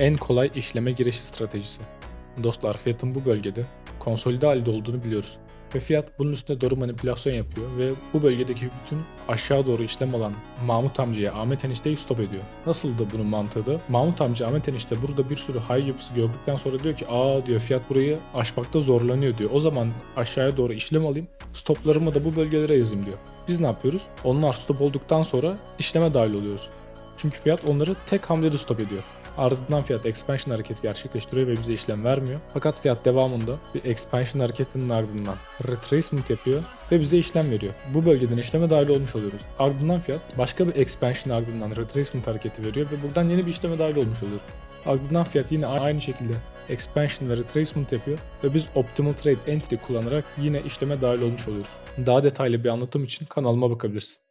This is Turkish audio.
en kolay işleme girişi stratejisi. Dostlar fiyatın bu bölgede konsolide halde olduğunu biliyoruz. Ve fiyat bunun üstüne doğru manipülasyon yapıyor ve bu bölgedeki bütün aşağı doğru işlem alan Mahmut amcaya Ahmet enişteyi stop ediyor. Nasıl da bunun mantığı da Mahmut amca Ahmet enişte burada bir sürü high yapısı gördükten sonra diyor ki aa diyor fiyat burayı aşmakta zorlanıyor diyor. O zaman aşağıya doğru işlem alayım stoplarımı da bu bölgelere yazayım diyor. Biz ne yapıyoruz? Onlar stop olduktan sonra işleme dahil oluyoruz. Çünkü fiyat onları tek hamlede stop ediyor. Ardından fiyat expansion hareketi gerçekleştiriyor ve bize işlem vermiyor. Fakat fiyat devamında bir expansion hareketinin ardından retracement yapıyor ve bize işlem veriyor. Bu bölgeden işleme dahil olmuş oluyoruz. Ardından fiyat başka bir expansion ardından retracement hareketi veriyor ve buradan yeni bir işleme dahil olmuş oluyoruz. Ardından fiyat yine aynı şekilde expansion ve retracement yapıyor ve biz optimal trade entry kullanarak yine işleme dahil olmuş oluyoruz. Daha detaylı bir anlatım için kanalıma bakabilirsin.